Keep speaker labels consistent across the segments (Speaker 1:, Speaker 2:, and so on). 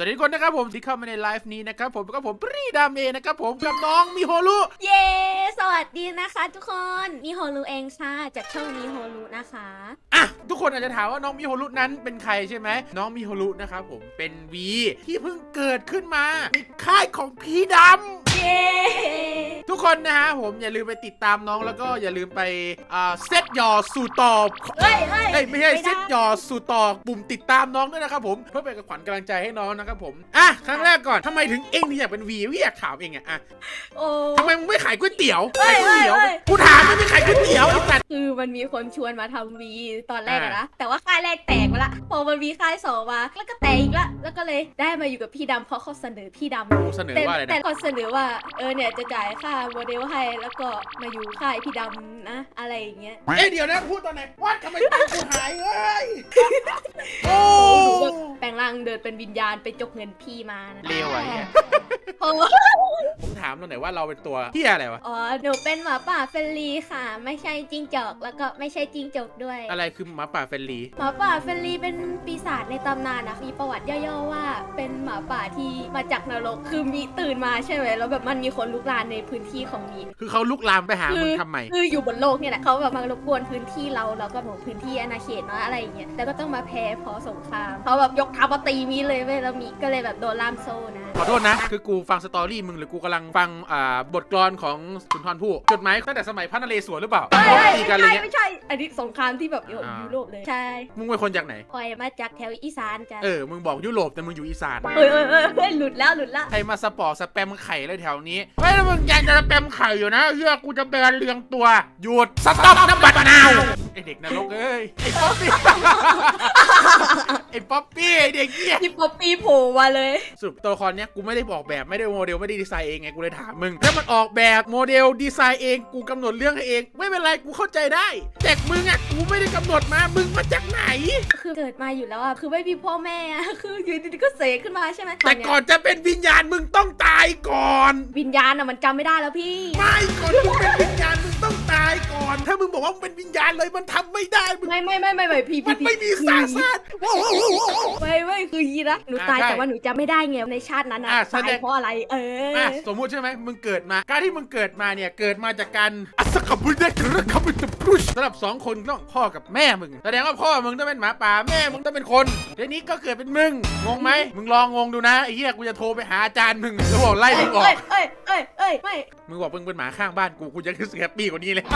Speaker 1: สวัสดีทุกคนนะครับผมที่เข้ามาในไลฟ์นี้นะครับผมก็ผมปรีดามเองนะครับผมกับน้องมิโฮรุ
Speaker 2: เย้ สวัสดีนะคะทุกคน มีโฮลูเองค่ะจากช่องมีโฮลูนะคะ
Speaker 1: อะทุกคนอาจจะถามว่าน้องมิโฮรุนั้นเป็นใครใช่ไหมน้องมิโฮรุนะครับผมเป็นวีที่เพิ่งเกิดขึ้นมาในค่ายของพี่ดำ
Speaker 2: เย้
Speaker 1: ทุกคนนะฮะผมอย่าลืมไปติดตามน้องแล้วก็อย่าลืมไปอ่าเซตยอสู่ต่อ
Speaker 2: เฮ้ยเฮ้ย
Speaker 1: เอ้ยไม่ใช่
Speaker 2: ไม่ได้
Speaker 1: เซตยอสู่ต่อปุ่มติดตามน้องด้วยนะครับผมเพื่อเป็นกำลังกำลังใจให้น้องนะครับผมอะครั้งแรกก่อนทำไมถึงเอ็งถึงอยากเป็นวีพี่อยากถามเองอะอะ
Speaker 2: โอ้
Speaker 1: ทำไมมึงไม่ขายก๋วยเตี๋ยว
Speaker 2: เฮ้
Speaker 1: ขาย
Speaker 2: ย
Speaker 1: ก๋วยเตี๋ยว
Speaker 2: เฮ้ย
Speaker 1: กูถามมึงไม่ขายก๋วยเตี๋ยวไอ้สัตว์
Speaker 2: คือมันมีคนชวนมาทำวีตอนแรกอะ
Speaker 1: อ่า
Speaker 2: นะ แต่ว่าค่ายแรกแตกไปละ พอมันมีค่ายสองมา แล้วก็แตกอีกละ แล้วก็เลยได้มาอยู่กับพี่ดำเพราะเขาเสนอพี่ดำ
Speaker 1: กูเสนอ
Speaker 2: แต่
Speaker 1: ว่าอะไร
Speaker 2: แต่
Speaker 1: นะ
Speaker 2: เขาเสนอว่า เออเนี่ยจะจ่ายค่าโมเดลให้ แล้วก็มาอยู่ค่ายพี่ดำนะ อะไรอย่างเงี้ย
Speaker 1: เอ้ยเดี๋ยวนะพูดตอนไหนว่าทำไมตังค์กูหายเอ้ยโอ้
Speaker 2: แปลงร่างเดินเป็นวิญญาณไปจกเงินพี่มานะ
Speaker 1: เลวอะเหี้ย
Speaker 2: โอ้
Speaker 1: ผมถามตอนไหนว่าเราเป็นตัวที่อะไรวะ
Speaker 2: อ๋อหนูเป็นหมาป่าเฟรนลีค่ะ ไม่ใช่จิ้งจอก แล้วก็ไม่ใช่จิ้งจกด้วย
Speaker 1: อะไรคือหมาป่าเฟรนลี
Speaker 2: หมาป่าเฟรนลีเป็นปีศาจในตำนานนะมีประวัติย่อๆว่า เป็นหมาป่าที่มาจากนรกคือมีตื่นมาใช่ไหมแล้วแบบมันมีคนลุกลานในพื้นที่ของมี
Speaker 1: คือเขาลุกลามไปหามึงทำไม
Speaker 2: คืออยู่บนโลกเนี่ยแหละเขาแบบมารบกวนพื้นที่เราแล้วก็หมพื้นที่อาณาเขตเนาะอะไรอย่างเงี้ยแล้วก็ต้องมาแพ้เพอสงครามเขาแบบยกทัพมาตีมีเลยเว้ยแล้วมีก็เลยแบบโดนล่ามโซ่นะ
Speaker 1: ขอโทษนะ คือกูฟังสตอรี่มึงหรือกูกำลังฟังอ่าบทกลอนของสุนทรภู่จดหมายตั้งแต่สมัยพระนเรศวรหรือเปล่า
Speaker 2: เฮ้ย
Speaker 1: ตีกันอะไร
Speaker 2: ไม่ใช่
Speaker 1: เงี้ย
Speaker 2: ไม่ใช่ อันนี้สงครามที่แบบอยู่
Speaker 1: อ่ายุ
Speaker 2: ยุโรปเลยใช่
Speaker 1: มึงเป็นคนจากไหน
Speaker 2: คอยมาจากแถวอีสานจ้ะ
Speaker 1: เออมึงบอกยุโรปแต่มึงอยู่อีสาน
Speaker 2: เฮ้ยเฮ้ยเฮ้ยเฮ้ยหลุดแล้วหลุดแล้ว
Speaker 1: ใครมาสปอร์ตสแปมไข่เลยแถวนี้เฮ้ยแล้วมึงยังจะสแปมไข่อยู่นะเฮียกูจะแบนเรียงตัวหยุดสต็อปน้ำบัตรนาวไอเด็กนรกเอ้ยไอป๊อปปี้ไอป๊อปปี้ไอเด็กเหี้ย
Speaker 2: พี่ป๊อปปี้โผล่มาเลย
Speaker 1: สรุปตัวละครเนี้ยกูไม่ได้บอกแบบไม่ได้โมเดลไม่ได้ดีไซน์เองไงกูเลยถามมึงถ้ามันออกแบบโมเดลดีไซน์เองกูกำหนดเรื่องให้เอง ไม่เป็นไรกูเข้าใจได้แต่มึงอะกูไม่ได้กำหนดมา มึงมาจากไหน
Speaker 2: คือเกิดมาอยู่แล้วอะ คือไม่มีพ่อแม่อะคืออยู่ดีๆก็เสกขึ้นมาใช่ไหม
Speaker 1: แต่ก่อนจะเป็นวิญญาณมึงต้องตาย ก่อน
Speaker 2: วิญญาณอะมันจำไม่ได้แล้วพี่
Speaker 1: ไม่ก่อนมึงเป็นวิญญาณมึงต้องตายก่อน ถ้ามึงบอกว่ามึงเป็นวิญญาณเลยมันทำไม่ได้มึง
Speaker 2: ไม่ไม่ไม่ไม่ไม่พี่
Speaker 1: มั
Speaker 2: พี่
Speaker 1: นไม่มีสาสารว้าว
Speaker 2: ไม่ไม่คือยีนะหนูตาย
Speaker 1: อะใช่
Speaker 2: แต่ว่าหนูจำไม่ได้ไงในชาตินั้นอะ
Speaker 1: อะแส
Speaker 2: ตาย
Speaker 1: ดง
Speaker 2: เพราะอะไรเออ
Speaker 1: อะสมมุติใช่ไหมมึงเกิดมา การที่มึงเกิดมาเนี่ย เกิดมาจากการอัสกบุญได้กระคำบุญพรุชสำหรับสองคนต้องพ่อกับแม่มึง แสดงว่าพ่อมึงต้องเป็นหมาป่าแม่มึงต้องเป็นคนทีนี้ก็เกิดเป็นมึง งงไหม มึงลองงงดูนะไอ้เหี้ยกูจะโทรไปหาอาจารย์มึงแล้วบอกไล่มึงออก
Speaker 2: เอ้ยเอ้ยเอ้ยเอ้ยไม่
Speaker 1: มึงบอกมึงเป็นหมาข้างบ้านกู กูจะรู้สึกแฮปปี้กว่านี้เลย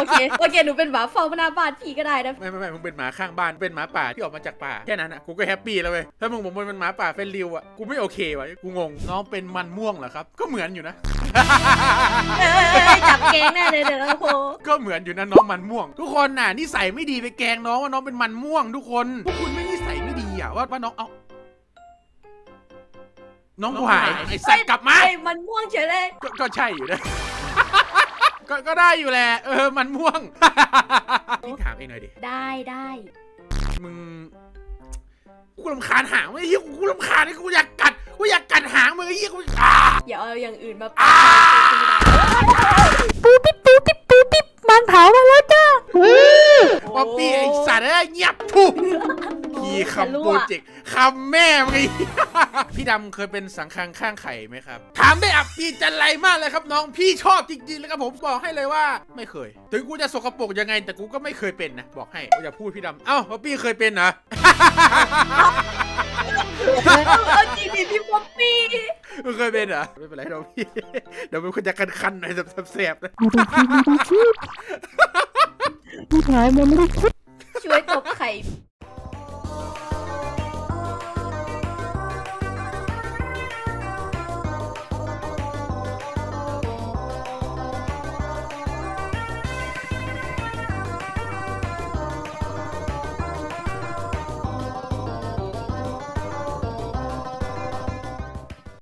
Speaker 2: โอเค โอเค หนูเป็นหมาเฝ้าหน้าบ้านพี่ก็ได้นะ
Speaker 1: ไม่ไม่ไม่มึงเป็นหมาข้างบ้าน เป็นหมาป่าที่ออกมาจากป่า แค่นั้นอะ กูก็แฮปปี้แล้วเว้ย ถ้ามึงบอกมึงเป็นหมาป่าเป็นริวอะ กูไม่โอเควะกูงง น้องเป็นมันม่วงเหรอครับ ก็เหมือนอยู่นะ
Speaker 2: เอ้ยจับแกงแน่เลยเดี๋ยวนะโค
Speaker 1: ก็เหมือนอยู่นะน้องมันม่วง ทุกคนน่ะนิสัยไม่ดีไปแกล้งน้องว่าน้องเป็นมันม่วงทุกคน พวกคุณไม่นิสัยไม่ดีอะว่าว่าน้องเอา น้องกูหายไอ้สัตว์กลับมา
Speaker 2: ไอ้มันม่วงเฉยเลย
Speaker 1: ก็ก็ใช่อยู่นะ ก็ก็ได้อยู่แหละเออมันม่วง พี่ถามเองหน่อยดิ
Speaker 2: ได้ได้
Speaker 1: มึงกูรำคาญหางไม่เฮียกูรำคาญกูอยากกัดกูอยากกัดหางมึงไอ้เฮียกูอ่า
Speaker 2: อย่าเอาอย่างอื่นมา
Speaker 1: อ่า
Speaker 2: ปูปิ๊บปูปิ๊บปูปิ๊บมันเผามาแล้วจ้า
Speaker 1: ป๊อปปี้ไอ้สัตว์ เอ้ยเงียบทุกพี่คำโปรเจกต์คำแม่มึงไอ้พี่ดำเคยเป็นสังคังข้างไข่ไหมครับ ถามได้อับปีจันไรมากเลยครับน้องพี่ชอบจริงๆเลยครับผมบอกให้เลยว่า ไม่เคย ถึงกูจะสกปรกยังไงแต่กูก็ไม่เคยเป็นนะบอกให้อย่าพูดพี่ดำเอ้าป๊อปปี้เคยเป็นเหรอ
Speaker 2: เอาจริงดิพี่ป๊อปปี้
Speaker 1: มึงเคยเป็นเหรอไม่เป็นไรน้องพี่ เดี๋ยวมันควรจะคันๆหน่อยแสบๆนะ
Speaker 3: ผู้ชายมันไม่ได้คิด วยตบไข่